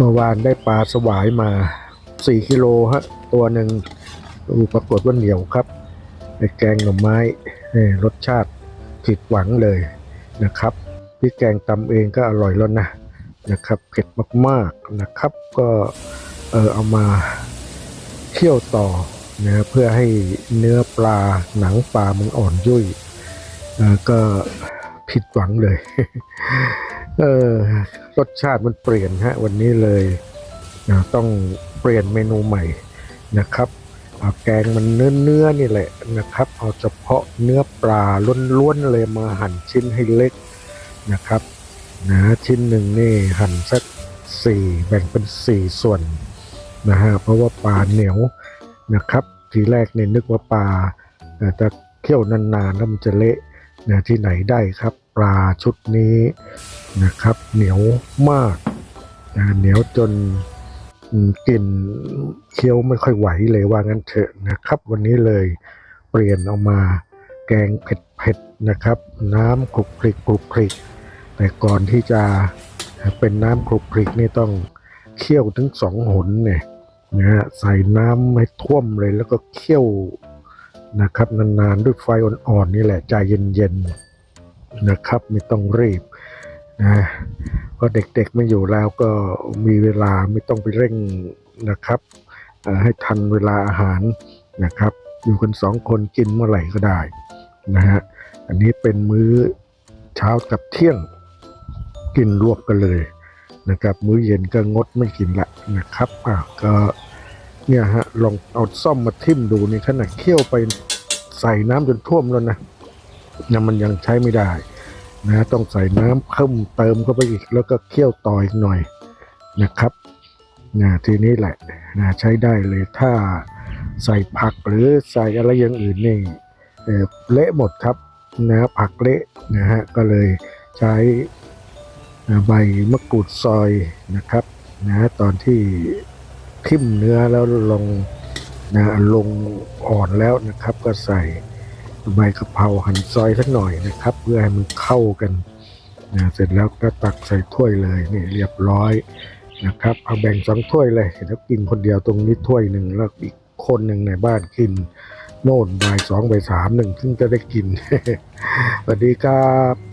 เมื่อวานได้ปลาสวายมาสี่กิโลฮะ ตัวหนึ่งดูปรากฏว่าเหนียวครับในแกงหน่อไม้นี่รสชาติผิดหวังเลยนะครับพี่แกงตำเองก็อร่อยแล้วนะนะครับเผ็ดมากๆนะครับ ก็เออเอามาเคี่ยวต่อนะเพื่อให้เนื้อปลาหนังปลามันอ่อนยุ่ยก็ผิดหวังเลย เออรสชาติมันเปลี่ยนฮะวันนี้เลยนะต้องเปลี่ยนเมนูใหม่นะครับเอาแกงมันเนื้อเนื้อๆนี่แหละนะครับ เอาเฉพาะเนื้อปลาล้วนๆเลยมาหั่นชิ้นให้เล็กนะครับนะชิ้นหนึ่งนี่หั่นสักสี่แบ่งเป็นสี่ส่วนนะฮะเพราะว่าปลาเหนียวนะครับ ทีแรกเนี่ยนึกว่าปลาอ่อจะเคี่ยวนานๆแล้วมันจะเละนะที่ไหนได้ครับ ปลาชุดนี้นะครับ เหนียวมากนะเหนียวจนกลิ่นเคี้ยวไม่ค่อยไหวเลยว่างั้นเถอะนะครับ วันนี้เลยเปลี่ยนออกมาแกงเผ็ดๆนะครับ น้ำคลุกคลิกคลุกคลิกแต่ก่อนที่จะเป็นน้ำคลุกคลิกนี่ต้องเคี่ยวถึงสองหนเนี่ยนะฮะใส่น้ำให้ท่วมเลยแล้วก็เคี่ยวนะครับนานๆด้วยไฟอ่อนๆนี่แหละใจเย็นๆ นะครับไม่ต้องรีบนะก็เด็กๆไม่อยู่แล้วก็มีเวลาไม่ต้องไปเร่งนะครับให้ทันเวลาอาหารนะครับ อยู่กันสองคนกินเมื่อไหร่ก็ได้นะฮะอันนี้เป็นมื้อเช้ากับเที่ยงกินรวบกันเลยนะครับ มื้อเย็นก็งดไม่กินละนะครับอะก็เนี่ยฮะลองเอาซ่อมมาทิ่มดูนี่ขนาดเคี่ยวไปใส่น้ำจนท่วมแล้วนะ ยังมันยังใช้ไม่ได้นะต้องใส่น้ำเพิ่มเติมเข้าไปอีก แล้วก็เคี่ยวต่ออีกหน่อยนะครับนะทีนี้แหละนะใช้ได้เลยถ้าใส่ผักหรือใส่อะไรอย่างอื่นนี่เละหมดครับนะผักเละนะฮะก็เลยใช้ใบมะกรูดซอยนะครับนะตอนที่ทิ่มเนื้อแล้วลงนะลงอ่อนแล้วนะครับ ก็ใส่ ใบกะเพราหั่นซอยสักหน่อยนะครับ เพื่อให้มันเข้ากันนะเสร็จแล้วก็ตักใส่ถ้วยเลยนี่เรียบร้อยนะครับ เอาแบ่งสองถ้วยเลยแล้วกินคนเดียวตรงนี้ถ้วยหนึ่งแล้วอีกคนหนึ่งในบ้านกิน โน่นบ่ายสองบ่ายสามหนึ่งถึงจะได้กินสวัสดีครับ